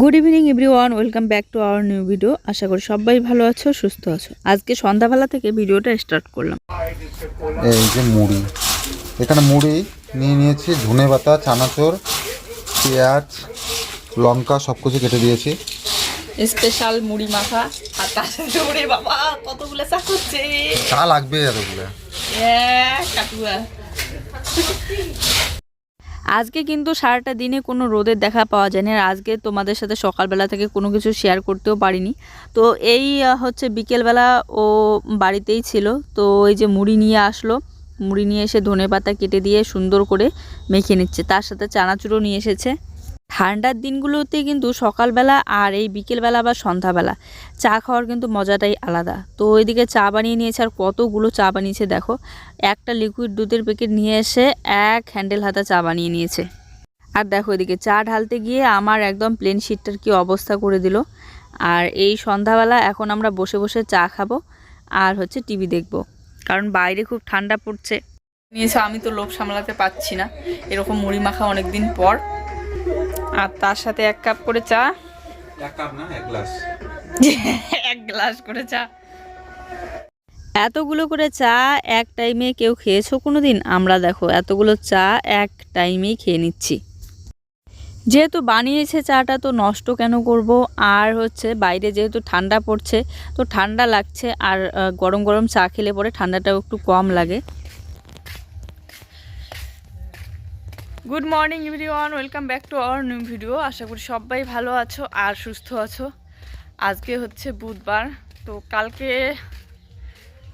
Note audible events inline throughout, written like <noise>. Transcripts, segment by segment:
Good evening everyone welcome back to our new video আশা করি সবাই ভালো আছো সুস্থ আছো। আজকে সন্ধ্যাবেলা থেকে ভিডিওটা স্টার্ট করলাম। এই যে মুড়ি। এখানে মুড়ি নিয়ে নিয়েছি ধনে পাতা চানাচুর পেঁয়াজ লঙ্কা সব কিছু কেটে দিয়েছি। স্পেশাল মুড়ি মাখা। আর তার সাথে ওরে বাবা কতগুলো চা করছে চা লাগবে এতগুলো। কাটুয়া আজকে কিন্তু সারাটা দিনে কোনো রোদের দেখা পাওয়া যায়নি আর আজকে তোমাদের সাথে সকালবেলা থেকে কোনো কিছু শেয়ার করতেও পারিনি। তো এই হচ্ছে বিকেলবেলা ও বাড়িতেই ছিল। তো এই যে মুড়ি নিয়ে আসলো। মুড়ি নিয়ে এসে ধনে পাতা কেটে দিয়ে সুন্দর করে মেখে নিচ্ছে। তার সাথে চানাচুরও নিয়ে এসেছে। ঠান্ডার দিনগুলোতে কিন্তু সকালবেলা আর এই বিকেলবেলা বা সন্ধ্যাবেলা চা খাওয়ার কিন্তু মজাটাই আলাদা। তো ওইদিকে চা বানিয়ে নিয়েছে আর কতগুলো চা বানিয়েছে দেখো। একটা লিকুইড দুধের প্যাকেট নিয়ে এসে এক হ্যান্ডেল হাতা চা বানিয়ে নিয়েছে। আর দেখো এদিকে চা ঢালতে গিয়ে আমার একদম প্লেন শিটটার কি অবস্থা করে দিল। আর এই সন্ধ্যাবেলা এখন আমরা বসে বসে চা খাব আর হচ্ছে টিভি দেখব। কারণ বাইরে খুব ঠান্ডা পড়ছে। নিয়েছে আমি তো লোভ সামলাতে পারছি না। এরকম মুড়ি মাখা অনেক দিন পর। আর তার সাথে এক কাপ করে চা। এক কাপ না এক গ্লাস। <laughs> এক গ্লাস করে চা। এতগুলো করে চা এক টাইমে কেউ খেয়েছো কোনো দিন আমরা দেখো এতগুলো চা এক টাইমেই খেয়ে নিচ্ছি। যেহেতু বানিয়েছে চাটা তো নষ্ট কেন করব? আর হচ্ছে বাইরে যেহেতু ঠান্ডা পড়ছে তো ঠান্ডা লাগছে আর গরম গরম চা খেলে পরে ঠান্ডাটাও একটু কম লাগে। Good morning everyone welcome back to our new video আশা করি সবাই ভালো আছো আর সুস্থ আছো। আজকে হচ্ছে বুধবার তো কালকে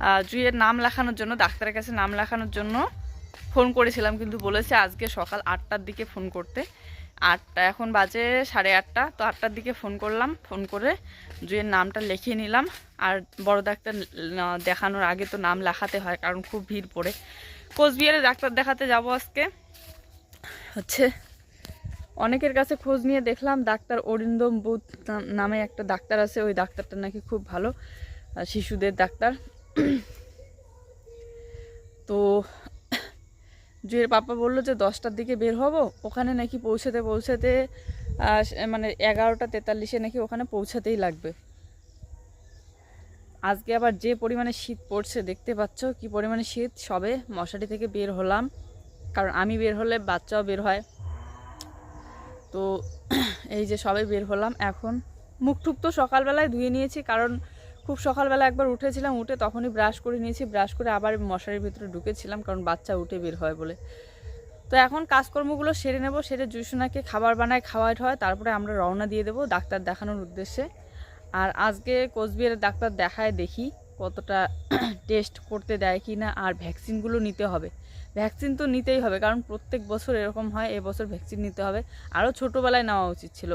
আহ, জুইয়ের নাম লেখানোর জন্য ডাক্তারের কাছে নাম লেখানোর জন্য ফোন করেছিলাম কিন্তু বলেছে আজকে সকাল আটটার দিকে ফোন করতে। আটটা এখন বাজে সাড়ে আটটা তো আটটার দিকে ফোন করলাম ফোন করে জুইয়ের নামটা লিখিয়ে নিলাম। আর বড় ডাক্তার দেখানোর আগে তো নাম লেখাতে হয় কারণ খুব ভিড় পড়ে। কোচবিহারে ডাক্তার দেখাতে যাব আজকে। হচ্ছে, অনেকের কাছে খোঁজ নিয়ে দেখলাম, ডাক্তার অরিন্দম বুধ নামে একটা ডাক্তার আছে, ওই ডাক্তারটা নাকি খুব ভালো শিশুদের ডাক্তার। তো, জুয়ের পাপা বলল যে, দশটার দিকে বের হব, ওখানে নাকি পৌঁছাতে পৌঁছাতে মানে এগারোটা তেতাল্লিশে নাকি ওখানে পৌঁছাতেই লাগবে। আজকে আবার যে পরিমাণে শীত পড়ছে, দেখতে পাচ্ছ কি পরিমাণে শীত, সবে মশারি থেকে বের হলাম। কারণ আমি বের হলে বাচ্চাও বের হয়। তো এই যে সবাই বের হলাম, এখন মুখ টুক তো সকালবেলায় ধুয়ে নিয়েছি, কারণ খুব সকালবেলা একবার উঠেছিলাম, উঠে তখনই ব্রাশ করে নিয়েছি, ব্রাশ করে আবার মশারির ভিতরে ঢুকেছিলাম, কারণ বাচ্চা উঠে বের হয় বলে। তো এখন কাজকর্মগুলো সেরে নেব, সেরে জুসুনাকে খাবার বানায় খাওয়াই হয়, তারপরে আমরা রওনা দিয়ে দেবো ডাক্তার দেখানোর উদ্দেশ্যে। আর আজকে কোচবিহারের ডাক্তার দেখায় দেখি কতটা <clears throat> টেস্ট করতে দেয় কি না আর ভ্যাকসিনগুলো নিতে হবে। ভ্যাকসিন তো নিতেই হবে, কারণ প্রত্যেক বছর এরকম হয় এবছর ভ্যাকসিন নিতে হবে। আরও ছোটোবেলায় নেওয়া উচিত ছিল।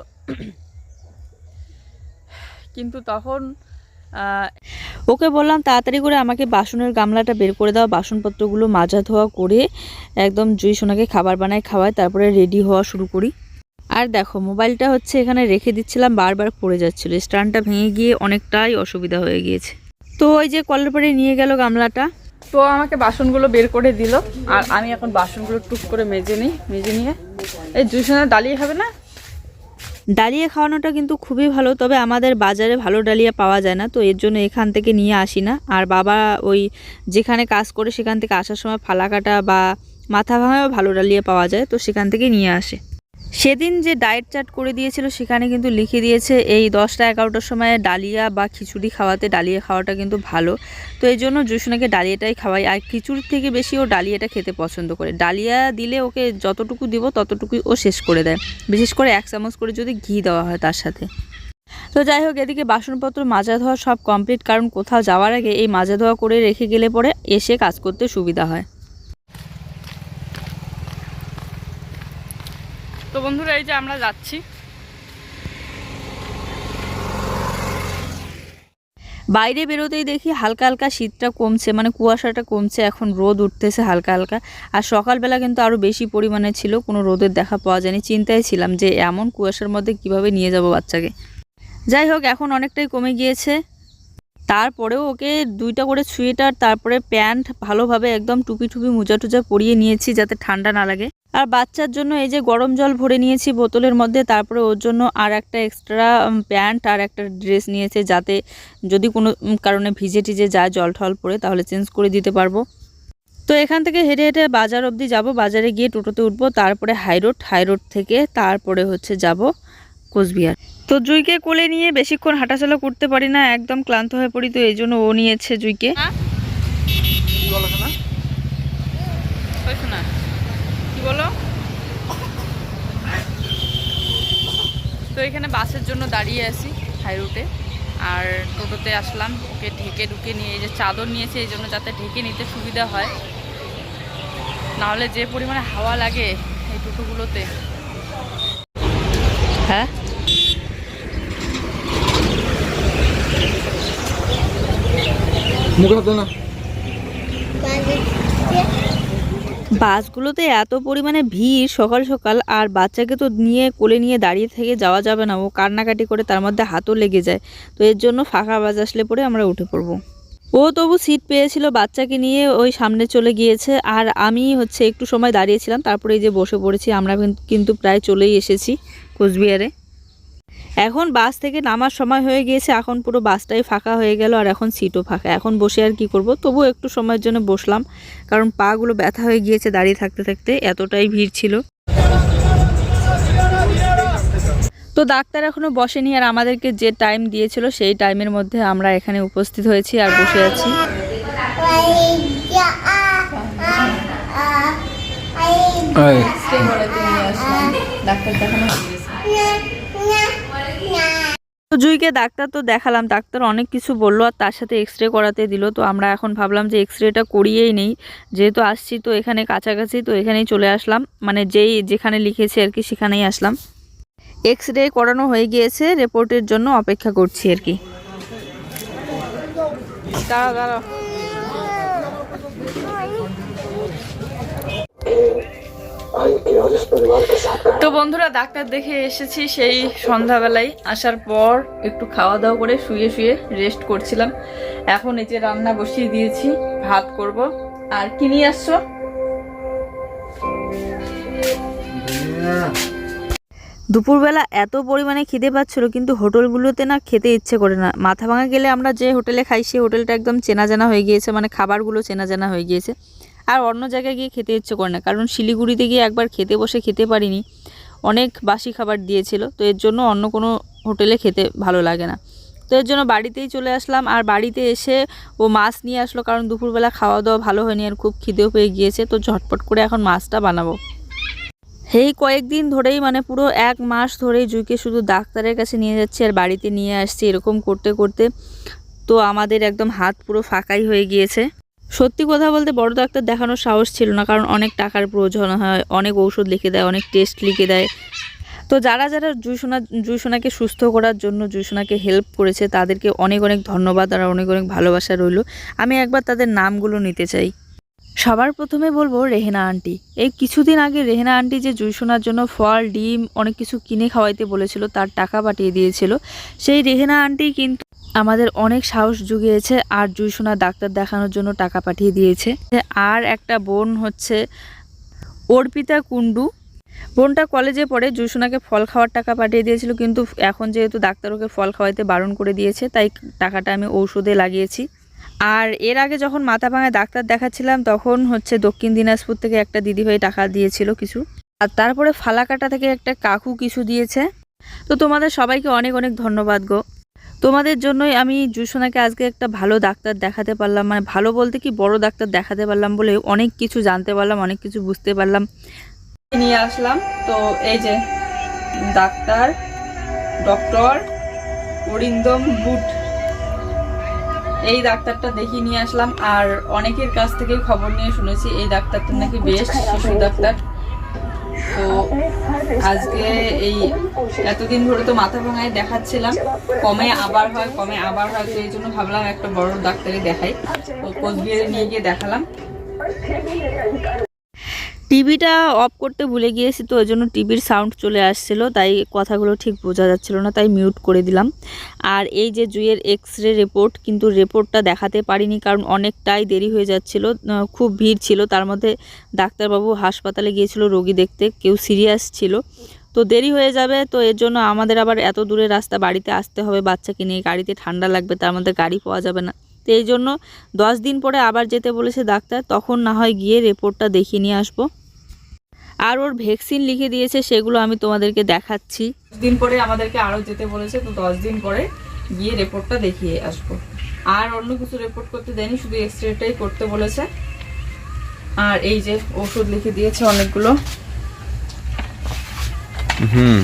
কিন্তু তখন ওকে বললাম, তাড়াতাড়ি করে আমাকে বাসনের গামলাটা বের করে দাও, বাসনপত্রগুলো মাজা ধোয়া করে একদম জুই সোনাকে খাবার বানায় খাওয়ায়, তারপরে রেডি হওয়া শুরু করি। আর দেখো, মোবাইলটা হচ্ছে এখানে রেখে দিচ্ছিলাম, বারবার পড়ে যাচ্ছিল। স্ট্যান্ডটা ভেঙে গিয়ে অনেকটাই অসুবিধা হয়ে গিয়েছে। তো ওই যে কলের পরে নিয়ে গেল গামলাটা। তো আমাকে বাসনগুলো বের করে দিল। আর আমি এখন বাসনগুলো টুক করে মেজে নিই, মেজে নিয়ে। এই জুই সোনা ডালিয়ে খাবে না? ডালিয়া খাওয়ানোটা কিন্তু খুবই ভালো, তবে আমাদের বাজারে ভালো ডালিয়া পাওয়া যায় না, তো এর জন্য এখান থেকে নিয়ে আসি না। আর বাবা ওই যেখানে কাজ করে সেখান থেকে আসার সময় ফালা কাটা বা মাথা ভাঙাও ভালো ডালিয়া পাওয়া যায়, তো সেখান থেকে নিয়ে আসে। সেদিন যে ডায়েট চার্ট করে দিয়েছিল, সেখানে কিন্তু লিখে দিয়েছে এই দশটা এগারোটার সময় ডালিয়া বা খিচুড়ি খাওয়াতে ডালিয়া খাওয়াটা কিন্তু ভালো। তো এই জন্য জুসুনাকে ডালিয়াটাই খাওয়াই। আর খিচুড়ির থেকে বেশি ও ডালিয়াটা খেতে পছন্দ করে। ডালিয়া দিলে ওকে যতটুকু দিব, ততটুকুই ও শেষ করে দেয়। বিশেষ করে এক চামচ করে যদি ঘি দেওয়া হয় তার সাথে। তো যাই হোক, এদিকে বাসনপত্র, মাজা ধোয়া সব কমপ্লিট কারণ কোথাও যাওয়ার আগে এই মাজা ধোয়া করে রেখে গেলে পরে এসে কাজ করতে সুবিধা হয়। তো বন্ধুরা, এই যে আমরা যাচ্ছি। বাইরে বেরোতেই দেখি হালকা হালকা শীতটা কমছে মানে কুয়াশাটা কমছে, এখন রোদ উঠতেছে হালকা হালকা। আর সকালবেলা কিন্তু আরও বেশি পরিমাণে ছিল, কোনো রোদের দেখা পাওয়া যায়নি। চিন্তায় ছিলাম যে এমন কুয়াশার মধ্যে কীভাবে নিয়ে যাব বাচ্চাকে। যাই হোক, এখন অনেকটাই কমে গিয়েছে। তারপরেও ওকে দুইটা করে সোয়েটার, তারপরে প্যান্ট ভালোভাবে একদম টুপি টুপি মোজা টুজা পরিয়ে নিয়েছি যাতে ঠান্ডা না লাগে। আর বাচ্চার জন্য এই যে গরম জল ভরে নিয়েছি বোতলের মধ্যে, তারপরে ওর জন্য আর একটা এক্সট্রা প্যান্ট আর একটা ড্রেস নিয়েছে যাতে যদি কোনো কারণে ভিজে টিজে যায়, জল ঠল পড়ে, তাহলে চেঞ্জ করে দিতে পারব। তো এখান থেকে হেঁটে হেঁটে বাজার অবধি যাব। বাজারে গিয়ে টোটোতে উঠবো, তারপরে হাইরোড হাইরোড থেকে তারপরে হচ্ছে যাব কোচবিহার। তো জুইকে কোলে নিয়ে বেশিক্ষণ হাঁটাচলা করতে পারি না একদম ক্লান্ত হয়ে পড়ি তো এই জন্য ও নিয়েছে জুইকে। কি বলো? তো এখানে বাসের জন্য দাঁড়িয়ে আছি হাই রুটে। আর টোটোতে আসলাম ওকে ঢেকে ঢুকে নিয়ে এই যে চাদর নিয়েছে এই জন্য যাতে ঢেকে নিতে সুবিধা হয়। নাহলে যে পরিমাণে হাওয়া লাগে এই টোটোগুলোতে। হ্যাঁ? বাসগুলোতে এত পরিমাণে ভিড় সকাল সকাল, আর বাচ্চাকে তো নিয়ে কোলে নিয়ে দাঁড়িয়ে থেকে যাওয়া যাবে না, ও কান্নাকাটি করে তার মধ্যে হাতও লেগে যায়। তো এর জন্য ফাঁকা বাস আসলে পরে আমরা উঠে পড়ব। ও তবু সিট পেয়েছিল, বাচ্চাকে নিয়ে ওই সামনে চলে গিয়েছে, আর আমি হচ্ছে একটু সময় দাঁড়িয়েছিলাম, তারপরে এই যে বসে পড়েছি, আমরা কিন্তু প্রায় চলেই এসেছি কোচবিহারে। এখন বাস থেকে নামার সময় হয়ে গিয়েছে এখন পুরো বাসটাই ফাঁকা হয়ে গেল আর এখন সিটও ফাঁকা। এখন বসে আর কি করব? তবু একটু সময়ের জন্য বসলাম কারণ পাগুলো ব্যথা হয়ে গিয়েছে দাঁড়িয়ে থাকতে থাকতে এতটাই ভিড় ছিল। তো ডাক্তার এখনও বসেনি আর আমাদেরকে যে টাইম দিয়েছিল সেই টাইমের মধ্যে আমরা এখানে উপস্থিত হয়েছি আর বসে আছি। ডাক্তার দেখানো জুইকে ডাক্তার তো দেখালাম, ডাক্তার অনেক কিছু বলল আর তার সাথে এক্স রে করাতে দিল। তো আমরা এখন ভাবলাম যে এক্স রেটা করিয়েই নেই। যেহেতু আসছি তো এখানে কাছাকাছি, তো এখানেই চলে আসলাম। মানে যেই, যেখানে লিখেছে আর কি সেখানেই আসলাম। এক্স রে করানো হয়ে গিয়েছে, রিপোর্টের জন্য অপেক্ষা করছি আর কি। দাঁড়াও দাঁড়াও। তো বন্ধুরা, ডাক্তার দেখে এসেছি সেই সন্ধ্যাবেলায়। আসার পর একটু খাওয়া দাওয়া করে শুয়ে শুয়ে রেস্ট করছিলাম। এখন এই যে রান্না বসিয়ে দিয়েছি, ভাত করব। আর কি নিয়ে আসছো? দুপুরবেলা এত পরিমাণে খিদে পাচ্ছিল, কিন্তু হোটেলগুলোতে না খেতে ইচ্ছে করে না। মাথা ভাঙা গেলে আমরা যে হোটেলে খাই, সেই হোটেলটা একদম চেনা জানা হয়ে গিয়েছে মানে খাবারগুলো চেনা জানা হয়ে গিয়েছে। আর অন্য জায়গায় গিয়ে খেতে ইচ্ছে করে না। কারণ শিলিগুড়িতে গিয়ে একবার খেতে বসে খেতে পারিনি। অনেক বাসি খাবার দিয়েছিল। তো এর জন্য অন্য কোনো হোটেলে খেতে ভালো লাগে না। তো এর জন্য বাড়িতেই চলে আসলাম। আর বাড়িতে এসে ও মাছ নিয়ে আসলো। কারণ দুপুরবেলা খাওয়া দাওয়া ভালো হয়নি আর খুব খিদেও পেয়ে গিয়েছে। তো ঝটপট করে এখন মাছটা বানাবো। এই কয়েকদিন ধরেই মানে পুরো এক মাস ধরেই জুইকে শুধু ডাক্তারের কাছে নিয়ে যাচ্ছি আর বাড়িতে নিয়ে আসছি এরকম করতে করতে। তো আমাদের একদম হাত পুরো ফাঁকাই হয়ে গিয়েছে। সত্যি কথা বলতে বড় ডাক্তার দেখানোর সাহস ছিল না, কারণ অনেক টাকার প্রয়োজন হয়, অনেক ঔষধ লিখে দেয়, অনেক টেস্ট লিখে দেয়। তো যারা যারা জুইসোনা, জুইসোনাকে সুস্থ করার জন্য, জুইসোনাকে হেল্প করেছে, তাদেরকে অনেক অনেক ধন্যবাদ আর অনেক অনেক ভালোবাসা রইল। আমি একবার তাদের নামগুলো নিতে চাই। সবার প্রথমে বলব রেহেনা আন্টি। এই কিছুদিন আগে রেহেনা আন্টি যে জুইসোনার জন্য ফল, ডিম, অনেক কিছু কিনে খাওয়াইতে বলেছিল, তার টাকা পাঠিয়ে দিয়েছিল। সেই রেহেনা আন্টি কিন্তু আমাদের অনেক সাহস জুগিয়েছে আর জুইসোনা ডাক্তার দেখানোর জন্য টাকা পাঠিয়ে দিয়েছে। আর একটা বোন হচ্ছে অর্পিতা কুন্ডু বোনটা কলেজে পড়ে, জুইসোনাকে ফল খাওয়ার টাকা পাঠিয়ে দিয়েছিল, কিন্তু এখন যেহেতু ডাক্তার ওকে ফল খাওয়াইতে বারণ করে দিয়েছে, তাই টাকাটা আমি ঔষধে লাগিয়েছি। আর এর আগে যখন মাথা ভাঙায় ডাক্তার দেখাচ্ছিলাম, তখন হচ্ছে দক্ষিণ দিনাজপুর থেকে একটা দিদিভাই টাকা দিয়েছিল কিছু। আর তারপরে ফালাকাটা থেকে একটা কাকু কিছু দিয়েছে। তো তোমাদের সবাইকে অনেক অনেক ধন্যবাদ গো। তোমাদের জন্যই আমি জুসোনাকে আজকে একটা ভালো ডাক্তার দেখাতে পারলাম মানে ভালো বলতে কি বড় ডাক্তার দেখাতে পারলাম বলে অনেক কিছু জানতে পারলাম অনেক কিছু বুঝতে পারলাম। নিয়ে আসলাম তো এই যে ডাক্তার ডক্টর অরিন্দম বুট। এই ডাক্তারটা দেখিয়ে নিয়ে আসলাম আর অনেকের কাছ থেকে খবর নিয়ে শুনেছি এই ডাক্তারটা নাকি বেশ শিশু ডাক্তার। তো আজকে এই এতদিন ধরে তো মাথা ভাঙায় দেখাচ্ছিলাম। কমে আবার হয়, কমে আবার হয়, তো এই জন্য ভাবলাম একটা বড় ডাক্তারে দেখাই। তো কোচবিহারে নিয়ে গিয়ে দেখালাম। টিভিটা অফ করতে ভুলে গিয়েছি তো, ওই জন্য টিভির সাউন্ড চলে আসছিল, তাই কথাগুলো ঠিক বোঝা যাচ্ছিল না, তাই মিউট করে দিলাম। আর এই যে জুয়ের এক্স রে রিপোর্ট কিন্তু রিপোর্টটা দেখাতে পারিনি, কারণ অনেকটাই দেরি হয়ে যাচ্ছিল খুব ভিড় ছিল, তার মধ্যে ডাক্তারবাবু হাসপাতালে গিয়েছিল রোগী দেখতে, কেউ সিরিয়াস ছিল। তো দেরি হয়ে যাবে, তো এর জন্য আমাদের আবার এত দূরের রাস্তা বাড়িতে আসতে হবে, বাচ্চাকে নিয়ে গাড়িতে ঠান্ডা লাগবে, তার মধ্যে গাড়ি পাওয়া যাবে না। তো এই জন্য দশ দিন পরে আবার যেতে বলেছে ডাক্তার তখন না হয় গিয়ে রিপোর্টটা দেখিয়ে নিয়ে আসব। আর ওর ভ্যাকসিন লিখে দিয়েছে সেগুলো আমি তোমাদেরকে দেখাচ্ছি। দিন পরে আমাদেরকে আরও যেতে বলেছে তো দশ দিন পরে গিয়ে রিপোর্টটা দেখিয়ে আসব। আর অন্য কিছু রিপোর্ট করতে দেয়নি শুধু এক্স রেটাই করতে বলেছে। আর এই যে ওষুধ লিখে দিয়েছে অনেকগুলো। হুম।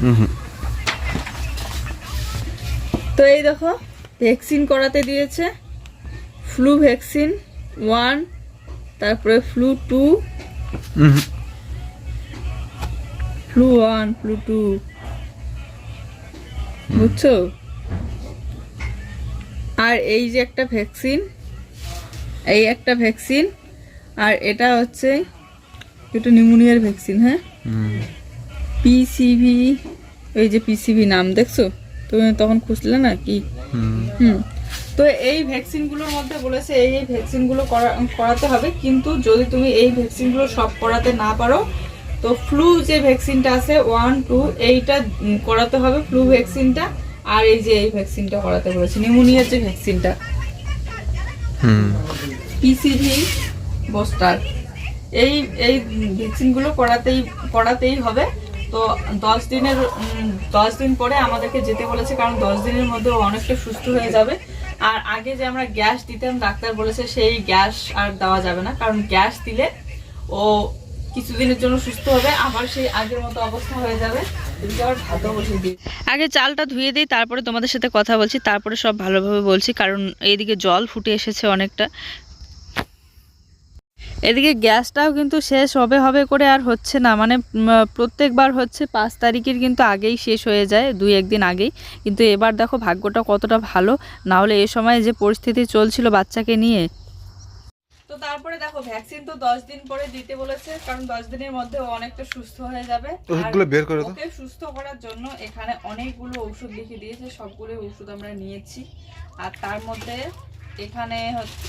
হুম হুম। তো এই দেখো ভ্যাকসিন করাতে দিয়েছে। ফ্লু ভ্যাকসিন ওয়ান তারপরে flu two flu one flu two বুঝছ? আর এই যে একটা ভ্যাকসিন এই একটা ভ্যাকসিন আর এটা হচ্ছে একটু নিউমোনিয়ার ভ্যাকসিন হ্যাঁ? পিসিভি এই যে পিসিভি নাম দেখছ? তুমি তখন খুঁজলে না কি। হুম। তো এই ভ্যাকসিনগুলোর মধ্যে বলেছে এই এই ভ্যাকসিনগুলো করা করাতে হবে কিন্তু যদি তুমি এই ভ্যাকসিনগুলো সব করাতে না পারো তো ফ্লু যে ভ্যাকসিনটা আছে ওয়ান টু এইটা করাতে হবে ফ্লু ভ্যাকসিনটা আর এই যে এই ভ্যাকসিনটা করাতে বলেছে নিউমোনিয়ার যে ভ্যাকসিনটা। হুম। পিসিভি বুস্টার এই এই ভ্যাকসিনগুলো করাতেই করাতেই হবে। তো দশ দিনের দশ দিন পরে আমাদেরকে যেতে বলেছে, কারণ দশ দিনের মধ্যে অনেকটা সুস্থ হয়ে যাবে। আর আগে যে আমরা গ্যাস দিতাম, ডাক্তার বলেছে সেই গ্যাস আর দেওয়া যাবে না, কারণ গ্যাস দিলে ও কিছুদিনের জন্য সুস্থ হবে, আবার সেই আগের মতো অবস্থা হয়ে যাবে। আগে চালটা ধুয়ে দিই, তারপরে তোমাদের সাথে কথা বলছি, তারপরে সব ভালোভাবে বলছি, কারণ এইদিকে জল ফুটে এসেছে অনেকটা। এদিকে গ্যাসটাও কিন্তু শেষ হবে হবে করে আর হচ্ছে না। মানে প্রত্যেকবার হচ্ছে পাঁচ তারিখের কিন্তু আগেই শেষ হয়ে যায় দুই একদিন আগেই। কিন্তু এবার দেখো ভাগ্যটা কতটা ভালো। না হলে এ সময় যে পরিস্থিতি চলছিল বাচ্চাকে নিয়ে। তো তারপরে দেখো ভ্যাকসিন তো দশ দিন পরে দিতে বলেছে কারণ দশ দিনের মধ্যে অনেকটা সুস্থ হয়ে যাবে। ওষুধগুলো বের করে দাও। ওকে সুস্থ করার জন্য এখানে অনেকগুলো ওষুধ লিখে দিয়েছে সবগুলো ওষুধ আমরা নিয়েছি। আর তার মধ্যে এখানে হচ্ছে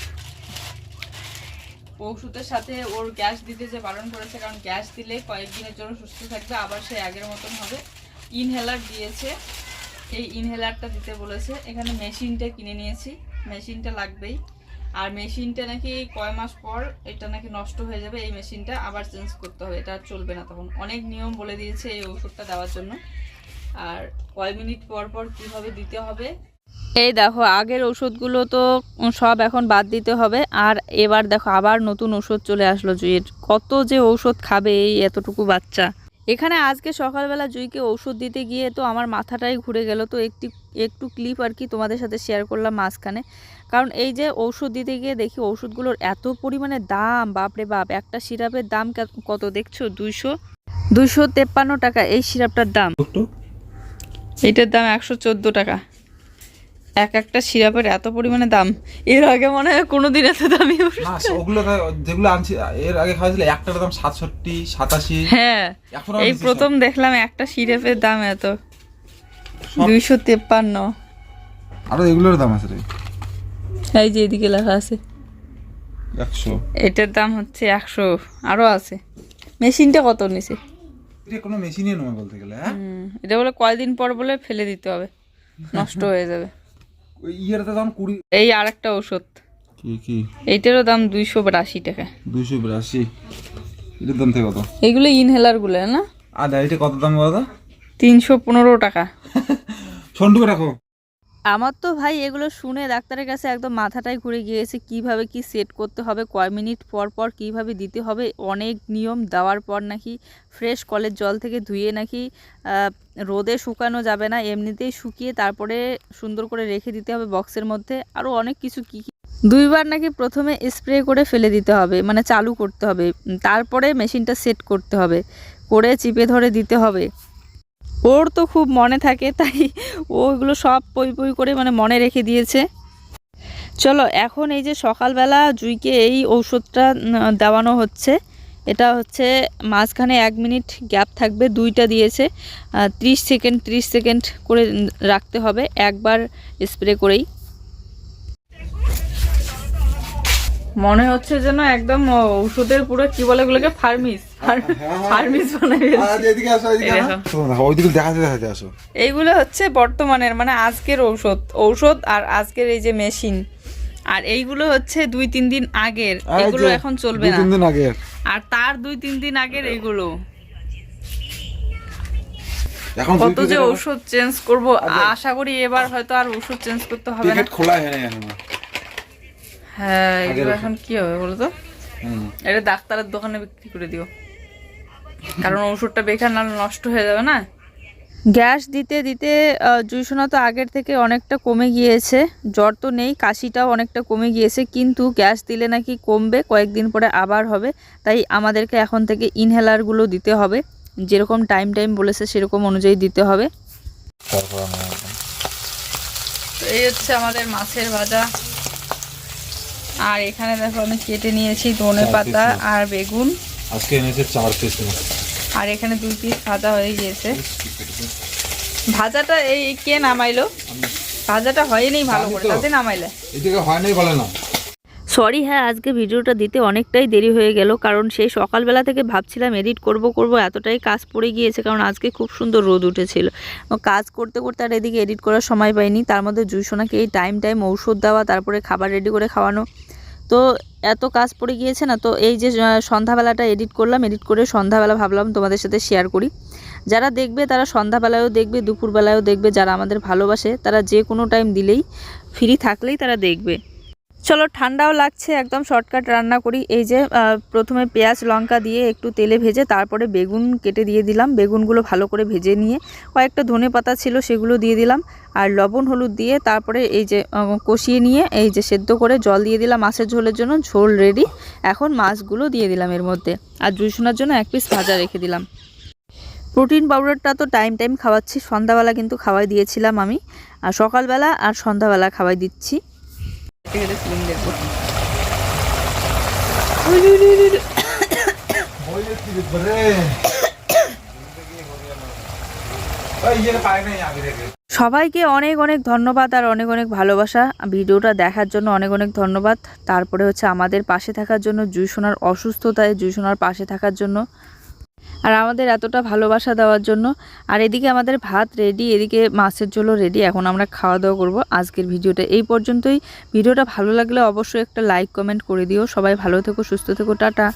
ওষুধের সাথে ওর গ্যাস দিতে যে বারণ করেছে, কারণ গ্যাস দিলে কয়েকদিনের জন্য সুস্থ থাকবে, আবার সে আগের মতন হবে। ইনহেলার দিয়েছে, এই ইনহেলারটা দিতে বলেছে। এখানে মেশিনটা কিনে নিয়েছি, মেশিনটা লাগবেই। আর মেশিনটা নাকি কয় মাস পর এটা নাকি নষ্ট হয়ে যাবে, এই মেশিনটা আবার চেঞ্জ করতে হবে, এটা চলবে না তখন। অনেক নিয়ম বলে দিয়েছে এই ওষুধটা দেওয়ার জন্য। আর কয় মিনিট পর পর কীভাবে দিতে হবে এই দেখো আগের ওষুধগুলো তো সব এখন বাদ দিতে হবে। আর এবার দেখো আবার নতুন ওষুধ চলে আসলো জুইয়ের। কত যে ঔষধ খাবে এই এতটুকু বাচ্চা। এখানে আজকে সকালবেলা জুইকে ওষুধ দিতে গিয়ে তো আমার মাথাটাই ঘুরে গেল। তো একটি একটু ক্লিপ আর কি তোমাদের সাথে শেয়ার করলাম মাঝখানে। কারণ এই যে ওষুধ দিতে গিয়ে দেখি ওষুধগুলোর এত পরিমাণে দাম। বাপরে বাপ একটা সিরাপের দাম কত দেখছ? দুইশো দুইশো তেপ্পান্ন টাকা এই সিরাপটার দাম। এইটার দাম একশো চোদ্দ টাকা। এক একটা সিরাপের এত পরিমাণে দাম। এর আগে মনে হয় কোনো দিন এত দামি ওগুলো যেগুলো আনছি এর আগে খাওয়াছিল একটার দাম সাতষট্টি সাতাশি। হ্যাঁ এই প্রথম দেখলাম একটা সিরাপের দাম এত। দুইশো তেপ্পান্ন। আরও এগুলোর দাম আছে রে। এই যে এদিকে লেখা আছে। একশো। এটার দাম হচ্ছে একশো। আরও আছে। মেশিনটা কত নিছে? এটা কোনো মেশিনই নয় বলতে গেলে হ্যাঁ? এটা বলে কয়দিন পর বলে ফেলে দিতে হবে। নষ্ট হয়ে যাবে। ওই দাম কুড়ি এই আরেকটা ওষুধ। কি কি? এইটারও দাম দুইশো আশি টাকা। দুইশো বিরাশি। এটার দাম থেকে কত? এইগুলো ইনহেলারগুলো না? আদা এটা কত দাম বলো তিনশো পনেরো টাকা। সন্টুকে রাখো। আমার তো ভাই এগুলো শুনে ডাক্তারের কাছে একদম মাথাটাই ঘুরে গিয়েছে, কীভাবে কি সেট করতে হবে, কয় মিনিট পর পর কীভাবে দিতে হবে, অনেক নিয়ম দেওয়ার পর নাকি ফ্রেশ কলের জল থেকে ধুয়ে নাকি রোদে শুকানো যাবে না, এমনিতেই শুকিয়ে তারপরে সুন্দর করে রেখে দিতে হবে বক্সের মধ্যে আরও অনেক কিছু কী কী দুইবার নাকি প্রথমে স্প্রে করে ফেলে দিতে হবে মানে চালু করতে হবে তারপরে মেশিনটা সেট করতে হবে, করে চিপে ধরে দিতে হবে। ওর তো খুব মনে থাকে, তাই ওগুলো সব পই পই করে মানে মনে রেখে দিয়েছে। চলো, এখন এই যে সকালবেলা জুইকে এই ঔষধটা দেওয়ানো হচ্ছে। এটা হচ্ছে মাঝখানে এক মিনিট গ্যাপ থাকবে, দুইটা দিয়েছে। ত্রিশ সেকেন্ড ত্রিশ সেকেন্ড করে রাখতে হবে, একবার স্প্রে করেই। মনে হচ্ছে যেন একদম ওষুধের পুরো কি বলে এগুলোকে? ফার্মিস। ফার্মিস। ওইদিকে দেখাতে দেখাতে আসো। এইগুলো হচ্ছে বর্তমানের মানে আজকের ঔষধ। ঔষধ আর আজকের এই যে মেশিন। আর এইগুলো হচ্ছে দুই তিন দিন আগের। এগুলো এখন চলবে না। দিন আর তার দুই তিন দিন আগের এইগুলো। কত যে ঔষধ চেঞ্জ করব আশা করি এবার হয়তো আর ওষুধ চেঞ্জ করতে হবে না। খোলা হয় না হ্যাঁ এগুলো এখন কি হবে বলো তো এটা ডাক্তারের দোকানে বিক্রি করে দিও। কারণ ওষুধটা বেকার না নষ্ট হয়ে যাবে না? গ্যাস দিতে দিতে জুইসোনা তো আগের থেকে অনেকটা কমে গিয়েছে। জ্বর তো নেই কাশিটাও অনেকটা কমে গিয়েছে কিন্তু গ্যাস দিলে নাকি কমবে কয়েকদিন পরে আবার হবে। তাই আমাদেরকে এখন থেকে ইনহেলারগুলো দিতে হবে। যেরকম টাইম টাইম বলেছে সেরকম অনুযায়ী দিতে হবে। তো এই হচ্ছে আমাদের মাছের ভাজা। আর এখানে দেখো আমি কেটে নিয়েছি ধনে পাতা আর বেগুন। আজকে এনেছে চার পিস আর এখানে দুই পিস ভাজা হয়ে গিয়েছে। ভাজাটা এই কে নামাইলো? ভাজাটা হয়নি ভালো করে তাতে নামাইলে। এদিকে হয় নাই বলে না। সরি হ্যাঁ আজকে ভিডিওটা দিতে অনেকটাই দেরি হয়ে গেল, কারণ সেই সকালবেলা থেকে ভাবছিলাম এডিট করব করব, এতটাই কাজ পড়ে গিয়েছে, কারণ আজকে খুব সুন্দর রোদ উঠেছিল। কাজ করতে করতে আর এদিকে এডিট করার সময় পাইনি, তার মধ্যে জুইসোনাকে এই টাইম টাইম ঔষধ দেওয়া, তারপরে খাবার রেডি করে খাওয়ানো। তো এত কাজ পড়ে গিয়েছে না, তো এই যে সন্ধ্যাবেলাটা এডিট করলাম এডিট করে সন্ধ্যাবেলা ভাবলাম তোমাদের সাথে শেয়ার করি। যারা দেখবে, তারা সন্ধ্যাবেলায়ও দেখবে, দুপুরবেলায়ও দেখবে, যারা আমাদের ভালোবাসে, তারা যে কোনো টাইম দিলেই ফ্রি থাকলেই তারা দেখবে। চলো, ঠান্ডাও লাগছে, একদম শর্টকাট রান্না করি। এই যে প্রথমে পেঁয়াজ, লঙ্কা দিয়ে একটু তেলে ভেজে তারপরে বেগুন কেটে দিয়ে দিলাম। বেগুনগুলো ভালো করে ভেজে নিয়ে কয়েকটা ধনে পাতা ছিল সেগুলো দিয়ে দিলাম। আর লবণ, হলুদ দিয়ে তারপরে এই যে কষিয়ে নিয়ে এই যে সেদ্ধ করে জল দিয়ে দিলাম মাছের ঝোলের জন্য, ঝোল রেডি এখন মাছগুলো দিয়ে দিলাম এর মধ্যে। আর জুইশোনার জন্য এক পিস ভাজা রেখে দিলাম। প্রোটিন পাউডারটা তো টাইম টাইম খাওয়াচ্ছি। সন্ধ্যাবেলা কিন্তু খাওয়াই দিয়েছিলাম আমি। আর সকালবেলা আর সন্ধ্যাবেলা খাওয়াই দিচ্ছি। সবাইকে অনেক অনেক ধন্যবাদ আর অনেক অনেক ভালোবাসা। ভিডিওটা দেখার জন্য অনেক অনেক ধন্যবাদ। তারপরে হচ্ছে আমাদের পাশে থাকার জন্য জুইসোনার অসুস্থতায় জুইসোনার পাশে থাকার জন্য আর আমাদের এতটা ভালোবাসা দেওয়ার জন্য। আর এদিকে আমাদের ভাত রেডি এদিকে মাছের ঝোলও রেডি এখন আমরা খাওয়া দাওয়া করব। আজকের ভিডিওটা এই পর্যন্তই। ভিডিওটা ভালো লাগলে অবশ্যই একটা লাইক কমেন্ট করে দিও। সবাই ভালো থেকো, সুস্থ থেকো, টাটা।